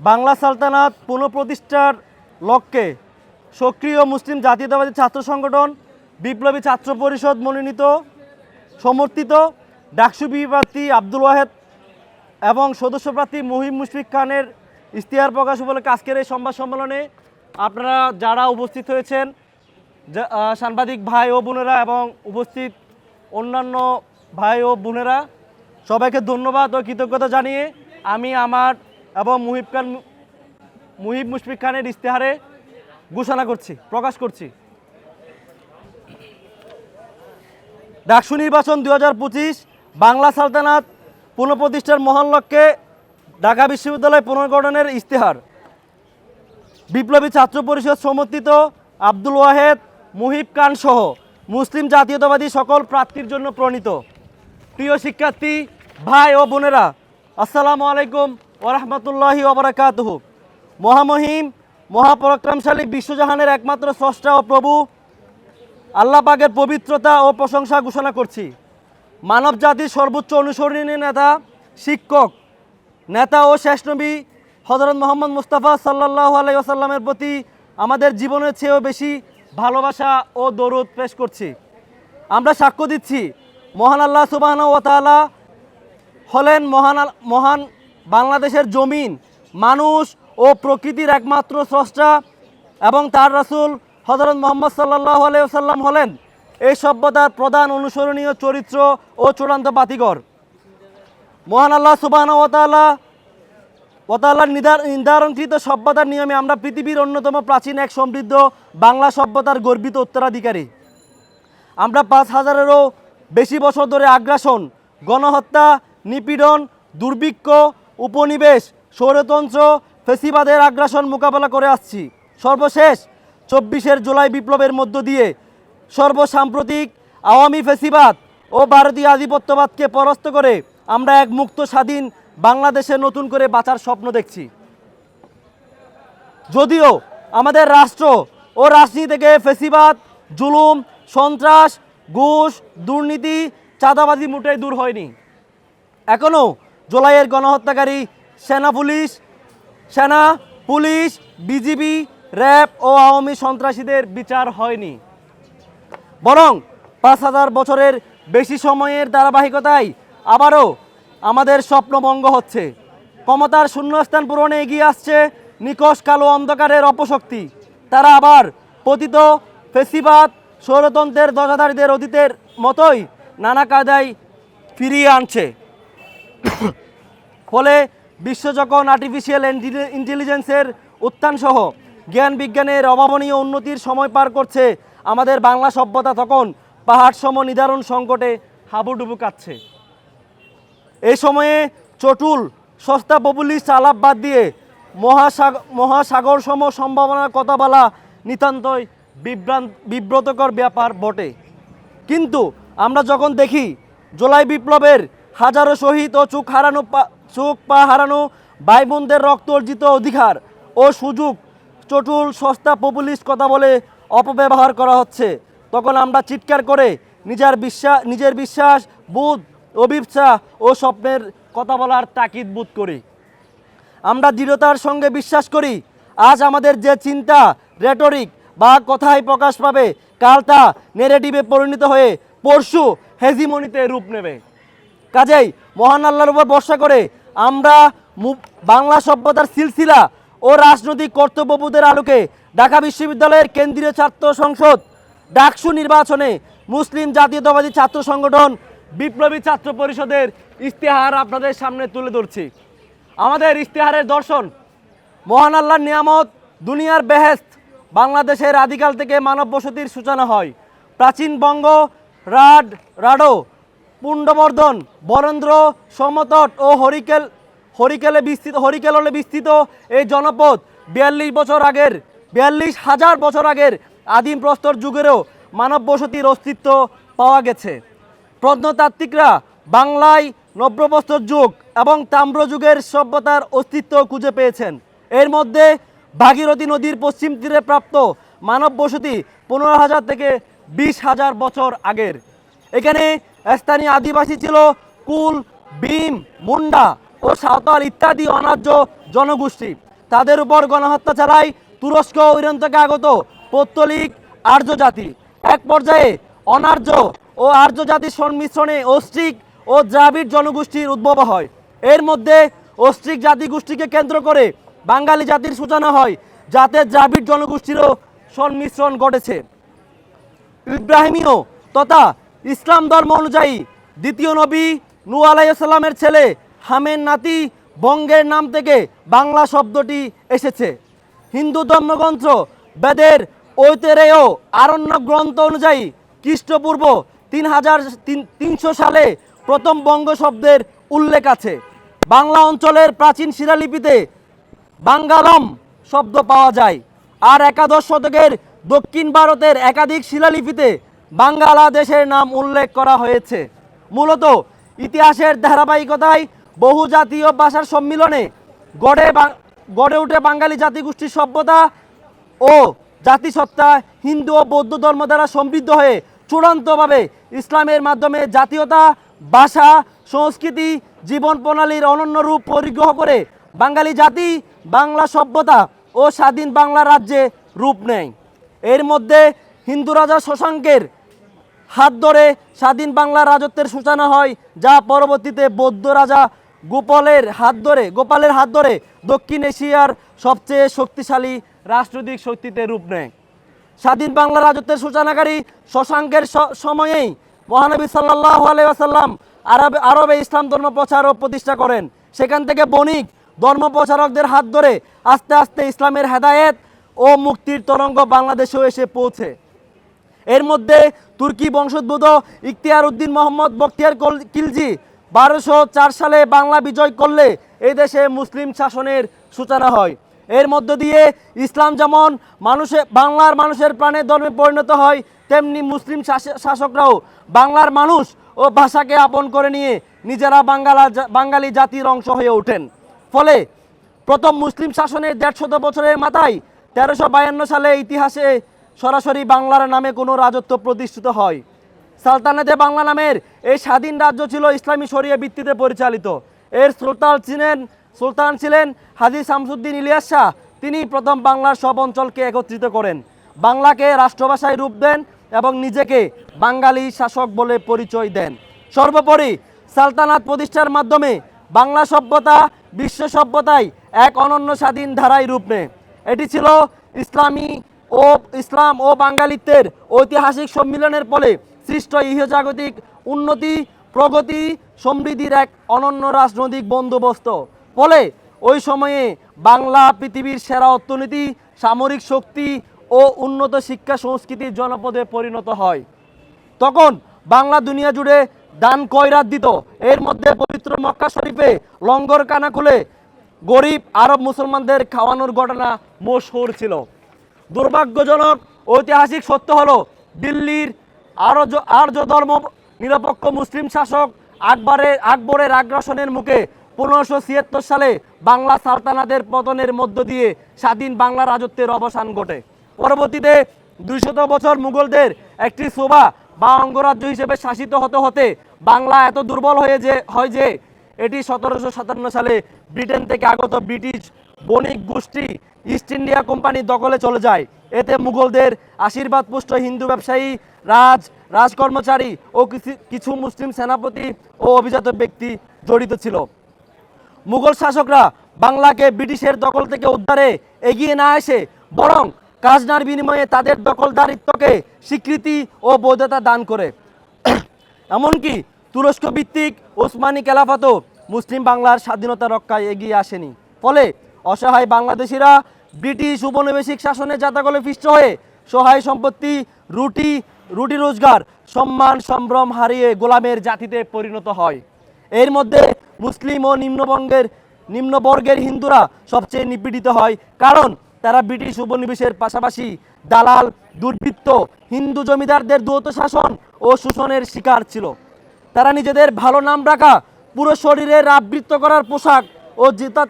বাংলা সালতানাত পুনঃপ্রতিষ্ঠার লক্ষ্যে সক্রিয় মুসলিম জাতীয়তাবাদী ছাত্র সংগঠন বিপ্লবী ছাত্র পরিষদ মনোনীত, সমর্থিত ডাকসু প্রার্থী আব্দুল ওয়াহেদ এবং সদস্য প্রার্থী মহিম মুশফিক খানের ইশতেহার প্রকাশ উপলক্ষে আজকের এই সংবাদ সম্মেলনে আপনারা যারা উপস্থিত হয়েছেন সাংবাদিক ভাই ও বোনেরা এবং উপস্থিত অন্যান্য ভাই ও বোনেরা, সবাইকে ধন্যবাদ ও কৃতজ্ঞতা জানিয়ে আমি আমার এবং মুহিব খান মুহিব মুশফিক খানের ইশতেহারে ঘোষণা করছি, প্রকাশ করছি। ডাকসু নির্বাচন দু হাজার পঁচিশ, বাংলা সালতানাত পুনঃপ্রতিষ্ঠার মহান লক্ষ্যে ঢাকা বিশ্ববিদ্যালয় পুনর্গঠনের ইশতেহার। বিপ্লবী ছাত্র পরিষদ সমর্থিত আব্দুল ওয়াহেদ, মুহিব খান সহ মুসলিম জাতীয়তাবাদী সকল প্রার্থীর জন্য প্রণীত। প্রিয় শিক্ষার্থী, ভাই ও বোনেরা, আসসালামু আলাইকুম। ওরহমতুল্লাহি ওবরাকাতহ মহামহিম, মহাপরাক্রমশালী বিশ্বজাহানের একমাত্র স্রষ্টা ও প্রভু। আল্লাহ পাকের পবিত্রতা ও প্রশংসা ঘোষণা করছি। মানব জাতির সর্বোচ্চ অনুসরণীয় নেতা, শিক্ষক, নেতা ও শেষ নবী হজরত মোহাম্মদ মুস্তাফা সাল্লাহ আলাইসাল্লামের প্রতি আমাদের জীবনের চেয়েও বেশি ভালোবাসা ও দরুদ পেশ করছি। আমরা সাক্ষ্য দিচ্ছি, মহান আল্লাহ সুবাহ ও তাআলা হলেন মহান মহান বাংলাদেশের জমিন, মানুষ ও প্রকৃতির একমাত্র স্রষ্টা এবং তার রাসূল হজরত মোহাম্মদ সাল্লাহ আলাইসাল্লাম হলেন এই সভ্যতার প্রধান অনুসরণীয় চরিত্র ও চূড়ান্ত বাতিঘর মহান আল্লাহ সুবাহ ও তাআলা ওতাল্লার নির্ধারণকৃত সভ্যতার নিয়মে আমরা পৃথিবীর অন্যতম প্রাচীন এক সমৃদ্ধ বাংলা সভ্যতার গর্বিত উত্তরাধিকারী। আমরা পাঁচ হাজারেরও বেশি বছর ধরে আগ্রাসন, গণহত্যা, নিপীড়ন, দুর্ভিক্ষ উপনিবেশ স্বৈরতন্ত্র ফেসিবাদের আগ্রাসন মোকাবেলা করে আসছি। সর্বশেষ চব্বিশের জুলাই বিপ্লবের মধ্য দিয়ে সর্বসাম্প্রতিক আওয়ামী ফেসিবাদ ও ভারতীয় আধিপত্যবাদকে পরাস্ত করে আমরা এক মুক্ত স্বাধীন বাংলাদেশে নতুন করে বাঁচার স্বপ্ন দেখছি। যদিও আমাদের রাষ্ট্র ও রাজনীতি থেকে ফেসিবাদ, জুলুম, সন্ত্রাস, ঘুষ, দুর্নীতি, চাঁদাবাজি মোটেই দূর হয়নি। এখনও জুলাইয়ের গণহত্যাকারী, সেনা পুলিশ সেনা, পুলিশ, বিজিবি, র্যাব ও আওয়ামী সন্ত্রাসীদের বিচার হয়নি। বরং পাঁচ হাজার বছরের বেশি সময়ের ধারাবাহিকতায় আবারও আমাদের স্বপ্নভঙ্গ হচ্ছে। ক্ষমতার শূন্যস্থান পূরণে এগিয়ে আসছে নিকশ কালো অন্ধকারের অপশক্তি। তারা আবার পতিত ফেসিবাদ সৌরতন্ত্রের দশাধারীদের অতীতের মতোই নানা কায়দায় ফিরিয়ে আনছে। ফলে বিশ্ব যখন আর্টিফিশিয়াল ইন্টেলিজেন্সের উত্থানসহ জ্ঞান বিজ্ঞানের অভাবনীয় উন্নতির সময় পার করছে আমাদের বাংলা সভ্যতা, তখন পাহাড় সম নির্ধারণ সংকটে হাবুডুবু কাচ্ছে এই সময়ে চটুল, সস্তা পপুলিস্ট আলাপ বাদ দিয়ে মহাসাগর মহাসাগর সম সম্ভাবনার কথা বলা নিতান্তই বিভ্রান্ত বিব্রতকর ব্যাপার বটে। কিন্তু আমরা যখন দেখি জুলাই বিপ্লবের হাজারো শহীদ ও চোখ হারানো চোখ পা হারানো ভাই বোনদের রক্ত অর্জিত অধিকার ও সুযোগ। চটুল সস্তা পপুলিস্ট কথা বলে অপব্যবহার করা হচ্ছে। তখন আমরা চিৎকার করে নিজের বিশ্বাস নিজের বিশ্বাস, বোধ, অভিপ্সা ও স্বপ্নের কথা বলার তাকিদ বোধ করি। আমরা দৃঢ়তার সঙ্গে বিশ্বাস করি, আজ আমাদের যে চিন্তা রেটরিক বা কথায় প্রকাশ পাবে, কাল তা নেরেটিভে পরিণত হয়ে পরশু হেজিমনিতে রূপ নেবে। কাজেই মহান আল্লাহর উপর ভরসা করে আমরা বাংলা সভ্যতার সিলসিলা ও রাজনৈতিক কর্তব্যবোধের আলোকে ঢাকা বিশ্ববিদ্যালয়ের কেন্দ্রীয় ছাত্র সংসদ ডাকসু নির্বাচনে মুসলিম জাতীয়তাবাদী ছাত্র সংগঠন বিপ্লবী ছাত্র পরিষদের ইশতেহার আপনাদের সামনে তুলে ধরছি। আমাদের ইশতেহারের দর্শন, মহান আল্লাহর নিয়ামত, দুনিয়ার বেহেস্ত বাংলাদেশের আদিকাল থেকে মানব বসতির সূচনা হয়। প্রাচীন বঙ্গ, রাড, রাডো পুণ্ডবর্ধন বরেন্দ্র, সমতট ও হরিকেল, হরিকেলে বিস্তৃত, হরিকেললে বিস্তৃত এই জনপদ বিয়াল্লিশ বছর আগের, বিয়াল্লিশ হাজার বছর আগের আদিম প্রস্তর যুগেরও মানব বসতির অস্তিত্ব পাওয়া গেছে। প্রত্নতাত্ত্বিকরা বাংলায় নব্যপ্রস্তর যুগ এবং তাম্র যুগের সভ্যতার অস্তিত্ব খুঁজে পেয়েছেন। এর মধ্যে ভাগীরথী নদীর পশ্চিম তীরে প্রাপ্ত মানব বসতি পনেরো হাজার থেকে বিশ হাজার বছর আগের। এখানে স্থানীয় আদিবাসী ছিল কুল, ভীম, মুন্ডা ও সাঁওতাল ইত্যাদি অনার্য জনগোষ্ঠী। তাদের উপর গণহত্যা চালায় তুরস্ক ইরান থেকে আগত পৌত্তলিক আর্য জাতি এক পর্যায়ে অনার্য ও আর্য জাতির সংমিশ্রণে অস্ট্রিক ও দ্রাবিড় জনগোষ্ঠীর উদ্ভব হয়। এর মধ্যে অস্ট্রিক জাতিগোষ্ঠীকে কেন্দ্র করে বাঙালি জাতির সূচনা হয়, যাতে দ্রাবিড় জনগোষ্ঠীরও সংমিশ্রণ ঘটেছে। ইব্রাহিমীয় তথা ইসলাম ধর্ম অনুযায়ী দ্বিতীয় নবী নু আলাইসাল্লামের ছেলে হামের নাতি বঙ্গের নাম থেকে বাংলা শব্দটি এসেছে। হিন্দু ধর্মগ্রন্থ বেদের ঐতেরেয় আরণ্য গ্রন্থ অনুযায়ী খ্রিস্টপূর্ব তিন হাজার তিনশো সালে প্রথম বঙ্গ শব্দের উল্লেখ আছে। বাংলা অঞ্চলের প্রাচীন শিলালিপিতে বাঙ্গালম শব্দ পাওয়া যায়। আর একাদশ শতকের দক্ষিণ ভারতের একাধিক শিলালিপিতে বাঙ্গালাদেশের নাম উল্লেখ করা হয়েছে। মূলত ইতিহাসের ধারাবাহিকতায় বহু জাতীয় ভাষার সম্মিলনে গড়ে গড়ে উঠে বাঙালি জাতিগোষ্ঠীর সভ্যতা ও জাতিসত্তা হিন্দু ও বৌদ্ধ ধর্ম দ্বারা সমৃদ্ধ হয়ে চূড়ান্তভাবে ইসলামের মাধ্যমে জাতীয়তা, ভাষা, সংস্কৃতি জীবন প্রণালীর অনন্য রূপ পরিগ্রহ করে বাঙালি জাতি, বাংলা সভ্যতা ও স্বাধীন বাংলা রাজ্যে রূপ নেয়। এর মধ্যে হিন্দু রাজা শশাঙ্কের হাত ধরে স্বাধীন বাংলা রাজত্বের সূচনা হয়, যা পরবর্তীতে বৌদ্ধ রাজা গোপালের হাত ধরে, গোপালের হাত ধরে দক্ষিণ এশিয়ার সবচেয়ে শক্তিশালী রাষ্ট্রদিক শক্তিতে রূপ নেয়। স্বাধীন বাংলা রাজত্বের সূচনাকারী শশাঙ্কের সময়েই মহানবী সাল্লাহ আলাইসাল্লাম আরবে আরবে ইসলাম ধর্ম প্রচার ও প্রতিষ্ঠা করেন। সেখান থেকে বণিক, ধর্ম প্রচারকদের হাত ধরে আস্তে আস্তে ইসলামের হেদায়েত ও মুক্তির তরঙ্গ বাংলাদেশেও এসে পৌঁছে। এর মধ্যে তুর্কি বংশোদ্ভূত ইখতিয়ার উদ্দিন মোহাম্মদ বখতিয়ার কিলজি বারোশো চার সালে বাংলা বিজয় করলে এই দেশে মুসলিম শাসনের সূচনা হয়। এর মধ্য দিয়ে ইসলাম যেমন মানুষের বাংলার মানুষের প্রাণের ধর্মে পরিণত হয়, তেমনি মুসলিম শাস- শাসকরাও বাংলার মানুষ ও ভাষাকে আপন করে নিয়ে নিজেরা বাঙ্গালা বাঙালি জাতির অংশ হয়ে ওঠেন। ফলে প্রথম মুসলিম শাসনের দেড়শত বছরের মাথায় তেরোশো সালে ইতিহাসে সরাসরি বাংলার নামে কোনো রাজত্ব প্রতিষ্ঠিত হয়। সালতানাতে বাংলা নামের এই স্বাধীন রাজ্য ছিল ইসলামী শরিয়া ভিত্তিতে পরিচালিত। এর সুলতান ছিলেন সুলতান ছিলেন হাজি শামসুদ্দিন ইলিয়াস শাহ। তিনি প্রথম বাংলার সব অঞ্চলকে একত্রিত করেন। বাংলাকে রাষ্ট্রভাষায় রূপ দেন এবং নিজেকে বাঙালি শাসক বলে পরিচয় দেন। সর্বোপরি সালতানাত প্রতিষ্ঠার মাধ্যমে বাংলা সভ্যতা বিশ্ব সভ্যতায় এক অনন্য স্বাধীন ধারায় রূপ নেয়। এটি ছিল ইসলামী ও ইসলাম ও বাঙালিত্বের ঐতিহাসিক সম্মিলনের ফলে সৃষ্ট ইহজাগতিক উন্নতি, প্রগতি সমৃদ্ধির এক অনন্য রাজনৈতিক বন্দোবস্ত। ফলে ওই সময়ে বাংলা পৃথিবীর সেরা অর্থনীতি, সামরিক শক্তি ও উন্নত শিক্ষা সংস্কৃতির জনপদে পরিণত হয়। তখন বাংলা দুনিয়া জুড়ে দান কয়রাত দিত। এর মধ্যে পবিত্র মক্কা শরীফে লঙ্গর কানা খুলে গরিব আরব মুসলমানদের খাওয়ানোর ঘটনা মশহুর ছিল। দুর্ভাগ্যজনক ঐতিহাসিক সত্য হলো, দিল্লির আর্য আর্য ধর্ম নিরপেক্ষ মুসলিম শাসক আকবরের আকবরের আগ্রাসনের মুখে পনেরোশো ছিয়াত্তর সালে বাংলা সালতানাতের পতনের মধ্য দিয়ে স্বাধীন বাংলা রাজত্বের অবসান ঘটে। পরবর্তীতে দুইশত বছর মুঘলদের একটি শোভা বা অঙ্গরাজ্য হিসেবে শাসিত হতে হতে বাংলা এত দুর্বল হয়ে যে, হয় যে, এটি সতেরোশো সাতান্ন সালে ব্রিটেন থেকে আগত ব্রিটিশ বণিক গোষ্ঠী ইস্ট ইন্ডিয়া কোম্পানি দখলে চলে যায়। এতে মুঘলদের আশীর্বাদ পুষ্ট হিন্দু ব্যবসায়ী, রাজ, রাজকর্মচারী ও কিছু মুসলিম সেনাপতি ও অভিজাত ব্যক্তি জড়িত ছিল। মুঘল শাসকরা বাংলাকে ব্রিটিশের দখল থেকে উদ্ধারে এগিয়ে না এসে বরং কাজনার বিনিময়ে তাদের দখলদারিত্বকে স্বীকৃতি ও বৈধতা দান করে। এমনকি তুরস্ক ভিত্তিক ওসমানী খেলাফতও মুসলিম বাংলার স্বাধীনতা রক্ষায় এগিয়ে আসেনি। ফলে অসহায় বাংলাদেশিরা ব্রিটিশ উপনিবেশিক শাসনে জাতাকলে পিষ্ট হয়ে সহায় সম্পত্তি, রুটি রুটি রোজগার, সম্মান, সম্ভ্রম হারিয়ে গোলামের জাতিতে পরিণত হয়। এর মধ্যে মুসলিম ও নিম্নবঙ্গের, নিম্নবর্গের হিন্দুরা সবচেয়ে নিপীড়িত হয় কারণ তারা ব্রিটিশ উপনিবেশের পাশাপাশি দালাল, দুর্বৃত্ত, হিন্দু জমিদারদের দ্বৈত শাসন ও শোষণের শিকার ছিল। তারা নিজেদের ভালো নাম রাখা, পুরো শরীরের আবৃত্ত করার পোশাক ও জুতা